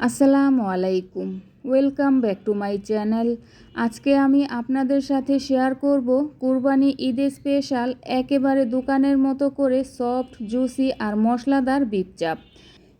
আসসালামু আলাইকুম। Welcome back to my channel আজকে আমি আপনাদের সাথে শেয়ার করব কুরবানি ঈদে স্পেশাল একেবারে দোকানের মতো করে সফট জুসি আর মশলাদার বিপ চাপ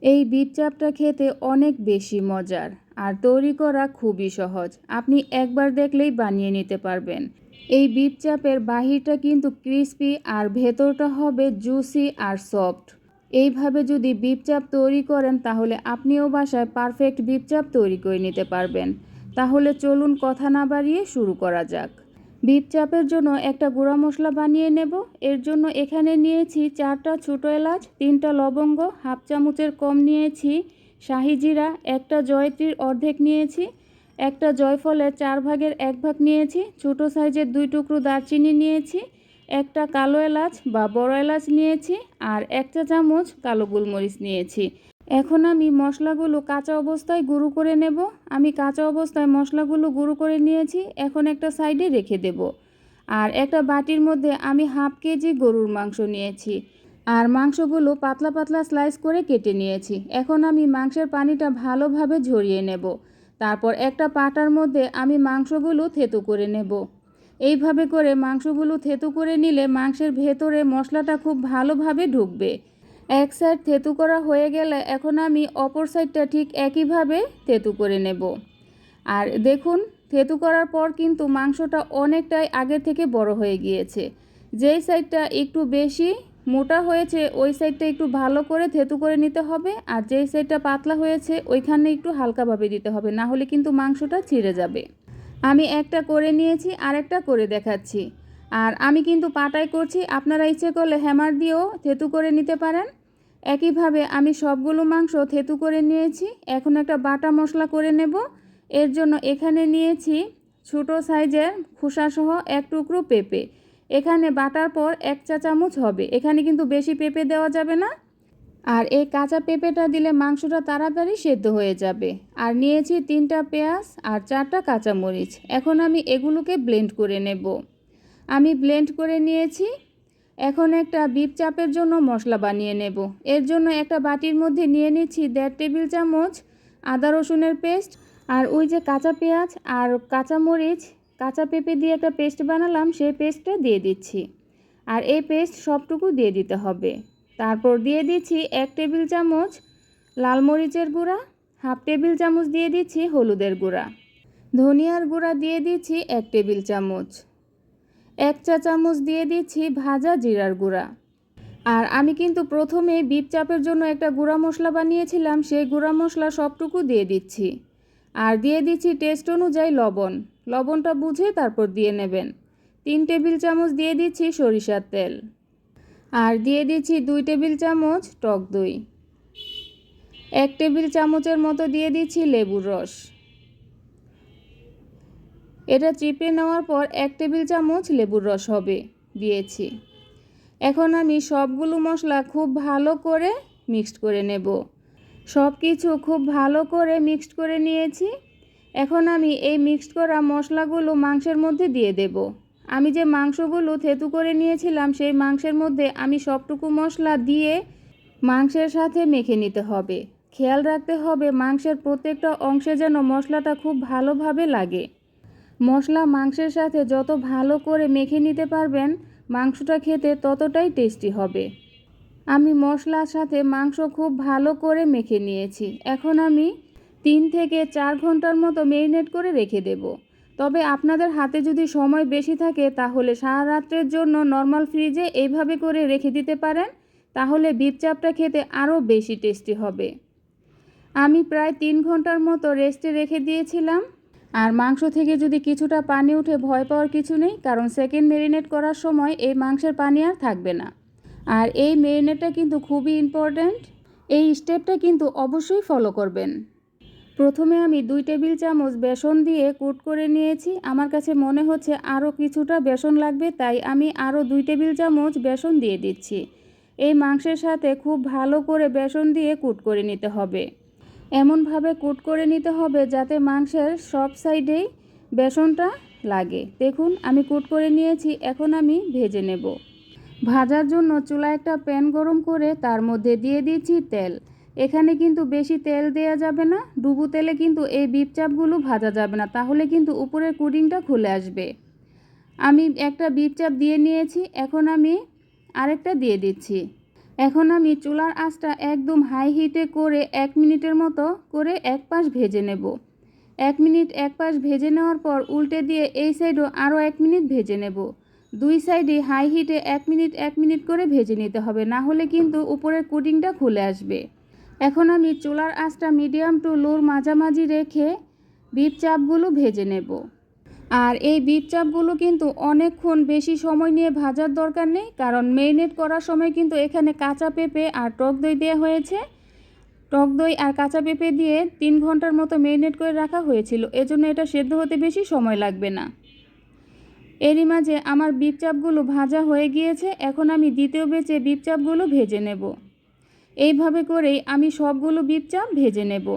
এই বিপ চাপটা খেতে অনেক বেশি মজার আর তৈরি করা খুবই সহজ। আপনি একবার দেখলেই বানিয়ে নিতে পারবেন। এই বিপ চাপের বাহিরটা কিন্তু ক্রিস্পি আর ভেতরটা হবে জুসি আর সফট এইভাবে যদি বিপ চাপ তৈরি করেন, তাহলে আপনিও বাসায় পারফেক্ট বিপ চাপ তৈরি করে নিতে পারবেন। তাহলে চলুন কথা না বাড়িয়ে শুরু করা যাক। বিপ চাপের জন্য একটা গুঁড়া মশলা বানিয়ে নেব। এর জন্য এখানে নিয়েছি চারটা ছোটো এলাচ, তিনটা লবঙ্গ, হাফ চামচের কম নিয়েছি শাহি জিরা, একটা জয়ত্রীর অর্ধেক নিয়েছি, একটা জয়ফলের চার ভাগের এক ভাগ নিয়েছি, ছোটো সাইজের দুই টুকরো দারচিনি নিয়েছি একটা কালো এলাচ বা বড় এলাচ নিয়েছি আর এক চা চামচ কালো গোলমরিচ নিয়েছি। এখন আমি মশলাগুলো কাঁচা অবস্থায় গুঁড়ো করে নেব। আমি কাঁচা অবস্থায় মশলাগুলো গুঁড়ো করে নিয়েছি, এখন একটা সাইডে রেখে দেব। আর একটা বাটির মধ্যে আমি হাফ কেজি গরুর মাংস নিয়েছি। আর মাংসগুলো পাতলা পাতলা স্লাইস করে কেটে নিয়েছি। এখন আমি মাংসের পানিটা ভালোভাবে ঝরিয়ে নেব। তারপর একটা পাটার মধ্যে আমি মাংসগুলো থেতু করে নেব। এইভাবে করে মাংসগুলো থেতু করে নিলে মাংসের ভেতরে মশলাটা খুব ভালোভাবে ঢুকবে। এক সাইড থেতু করা হয়ে গেলে এখন আমি অপর সাইডটা ঠিক একইভাবে থেতু করে নেব। আর দেখুন, থেতু করার পর কিন্তু মাংসটা অনেকটাই আগের থেকে বড় হয়ে গিয়েছে। যেই সাইডটা একটু বেশি মোটা হয়েছে, ওই সাইডটা একটু ভালো করে থেতু করে নিতে হবে। আর যেই সাইডটা পাতলা হয়েছে, ওইখানে একটু হালকাভাবে দিতে হবে, না হলে কিন্তু মাংসটা ছিঁড়ে যাবে। আমি একটা করে নিয়েছি, আরেকটা করে দেখাচ্ছি। আর আমি কিন্তু পাটায় করছি, আপনারা ইচ্ছে করলে হ্যামার দিয়েও থেতু করে নিতে পারেন। একইভাবে আমি সবগুলো মাংস থেতু করে নিয়েছি, এখন একটা বাটা মশলা করে নেব। এর জন্য এখানে নিয়েছি ছোটো সাইজের খোসাসহ এক টুকরো পেঁপে। এখানে বাটার পর এক চা চামচ হবে, এখানে কিন্তু বেশি পেঁপে দেওয়া যাবে না। আর এই কাঁচা পেঁপেটা দিলে মাংসটা তাড়াতাড়ি সেদ্ধ হয়ে যাবে। আর নিয়েছি তিনটা পেঁয়াজ আর চারটা কাঁচামরিচ। এখন আমি এগুলোকে ব্লেন্ড করে নেব। আমি ব্লেন্ড করে নিয়েছি। এখন একটা বিপ চাপের জন্য মশলা বানিয়ে নেব। এর জন্য একটা বাটির মধ্যে নিয়ে নিচ্ছি দেড় টেবিল চামচ আদা রসুনের পেস্ট আর ওই যে কাঁচা পেঁয়াজ আর কাঁচামরিচ, কাঁচা পেঁপে দিয়ে একটা পেস্ট বানালাম, সেই পেস্টটা দিয়ে দিচ্ছি। আর এই পেস্ট সবটুকু দিয়ে দিতে হবে। তারপর দিয়ে দিচ্ছি এক টেবিল চামচ লাল মরিচের গুঁড়া, হাফ টেবিল চামচ দিয়ে দিচ্ছি হলুদের গুঁড়া। ধনিয়ার গুঁড়া দিয়ে দিচ্ছি এক টেবিল চামচ। এক চা চামচ দিয়ে দিচ্ছি ভাজা জিরার গুঁড়া। আর আমি কিন্তু প্রথমে বিপ চাপের জন্য একটা গুঁড়া মশলা বানিয়েছিলাম, সেই গুঁড়া মশলা সবটুকু দিয়ে দিচ্ছি। আর দিয়ে দিচ্ছি টেস্ট অনুযায়ী লবণ। লবণটা বুঝে তারপর দিয়ে নেবেন। তিন টেবিল চামচ দিয়ে দিচ্ছি সরিষার তেল। আর দিয়ে দিচ্ছি দুই টেবিল চামচ টক দই। এক টেবিল চামচের মতো দিয়ে দিচ্ছি লেবুর রস। এটা চিপে নেওয়ার পর এক টেবিল চামচ লেবুর রস হবে, দিয়েছি। এখন আমি সবগুলো মশলা খুব ভালো করে মিক্সড করে নেব। সব কিছু খুব ভালো করে মিক্সড করে নিয়েছি। এখন আমি এই মিক্সড করা মশলাগুলো মাংসের মধ্যে দিয়ে দেব। আমি যে মাংসগুলো থেতু করে নিয়েছিলাম, সেই মাংসের মধ্যে আমি সবটুকু মশলা দিয়ে মাংসের সাথে মেখে নিতে হবে। খেয়াল রাখতে হবে মাংসের প্রত্যেকটা অংশে যেন মশলাটা খুব ভালোভাবে লাগে। মশলা মাংসের সাথে যত ভালো করে মেখে নিতে পারবেন, মাংসটা খেতে ততটাই টেস্টি হবে। আমি মশলার সাথে মাংস খুব ভালো করে মেখে নিয়েছি। এখন আমি তিন থেকে চার ঘণ্টার মতো মেরিনেট করে রেখে দেব। তবে আপনাদের হাতে যদি সময় বেশি থাকে তাহলে সারা রাত্রের জন্য নর্মাল ফ্রিজে এইভাবে করে রেখে দিতে পারেন, তাহলে বিপ চাপটা খেতে আরও বেশি টেস্টি হবে। আমি প্রায় তিন ঘণ্টার মতো রেস্টে রেখে দিয়েছিলাম। আর মাংস থেকে যদি কিছুটা পানি উঠে ভয় পাওয়ার কিছু নেই, কারণ সেকেন্ড মেরিনেট করার সময় এই মাংসের পানি আর থাকবে না। আর এই মেরিনেটটা কিন্তু খুবই ইম্পর্ট্যান্ট এই স্টেপটা কিন্তু অবশ্যই ফলো করবেন। প্রথমে আমি দুই টেবিল চামচ বেসন দিয়ে কুট করে নিয়েছি। আমার কাছে মনে হচ্ছে আরও কিছুটা বেসন লাগবে, তাই আমি আরও দুই টেবিল চামচ বেসন দিয়ে দিচ্ছি। এই মাংসের সাথে খুব ভালো করে বেসন দিয়ে কুট করে নিতে হবে। এমনভাবে কুট করে নিতে হবে যাতে মাংসের সব সাইডেই বেসনটা লাগে। দেখুন, আমি কুট করে নিয়েছি, এখন আমি ভেজে নেব। ভাজার জন্য চুলা একটা প্যান গরম করে তার মধ্যে দিয়ে দিচ্ছি তেল। এখানে কিন্তু বেশি তেল দেওয়া যাবে না, ডুবু তেলে কিন্তু এই বিপ চাপগুলো ভাজা যাবে না, তাহলে কিন্তু উপরের কুডিংটা খুলে আসবে। আমি একটা বিপ চাপ দিয়ে নিয়েছি, এখন আমি আরেকটা দিয়ে দিচ্ছি। এখন আমি চুলার আঁচটা একদম হাই হিটে করে এক মিনিটের মতো করে এক পাশ ভেজে নেব। এক মিনিট এক পাশ ভেজে নেওয়ার পর উল্টে দিয়ে এই সাইডও আরও এক মিনিট ভেজে নেব। দুই সাইডে হাই হিটে এক মিনিট এক মিনিট করে ভেজে নিতে হবে, না হলে কিন্তু উপরের কুটিংটা খুলে আসবে। এখন আমি চুলার আঁচটা মিডিয়াম টু লোর মাঝামাঝি রেখে বিপ চাপগুলো ভেজে নেব। আর এই বিপ চাপগুলো কিন্তু অনেকক্ষণ বেশি সময় নিয়ে ভাজার দরকার নেই, কারণ মেরিনেট করার সময় কিন্তু এখানে কাঁচা পেঁপে আর টক দই দেওয়া হয়েছে। টক দই আর কাঁচা পেঁপে দিয়ে তিন ঘণ্টার মতো মেরিনেট করে রাখা হয়েছিল, এজন্য এটা সেদ্ধ হতে বেশি সময় লাগবে না। এরই মাঝে আমার বিপ চাপগুলো ভাজা হয়ে গিয়েছে, এখন আমি দ্বিতীয় বেচে বিপ চাপগুলো ভেজে নেব। এইভাবে করেই আমি সবগুলো বিপ চাপ ভেজে নেব।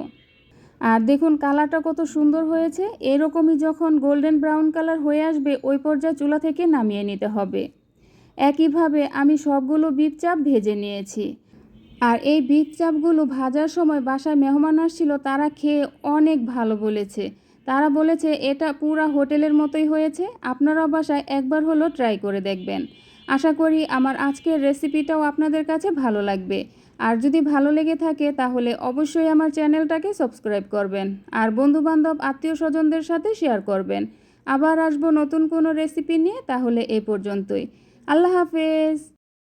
আর দেখুন কালারটা কত সুন্দর হয়েছে। এরকমই যখন গোল্ডেন ব্রাউন কালার হয়ে আসবে, ওই পর্যায়ে চুলা থেকে নামিয়ে নিতে হবে। একইভাবে আমি সবগুলো বিপ চাপ ভেজে নিয়েছি। আর এই বিপ চাপগুলো ভাজার সময় বাসায় মেহমান আসছিল, তারা খেয়ে অনেক ভালো বলেছে। তারা বলেছে, এটা পুরা হোটেলের মতোই হয়েছে। আপনারাও বাসায় একবার হলো ট্রাই করে দেখবেন। আশা করি আমার আজকের রেসিপিটাও আপনাদের কাছে ভালো লাগবে। আর যদি ভালো লেগে থাকে, তাহলে অবশ্যই আমার চ্যানেলটাকে সাবস্ক্রাইব করবেন। আর বন্ধুবান্ধব আত্মীয় স্বজনদের সাথে শেয়ার করবেন। আবার আসব নতুন কোনো রেসিপি নিয়ে, তাহলে এ পর্যন্তই। আল্লাহ হাফেজ।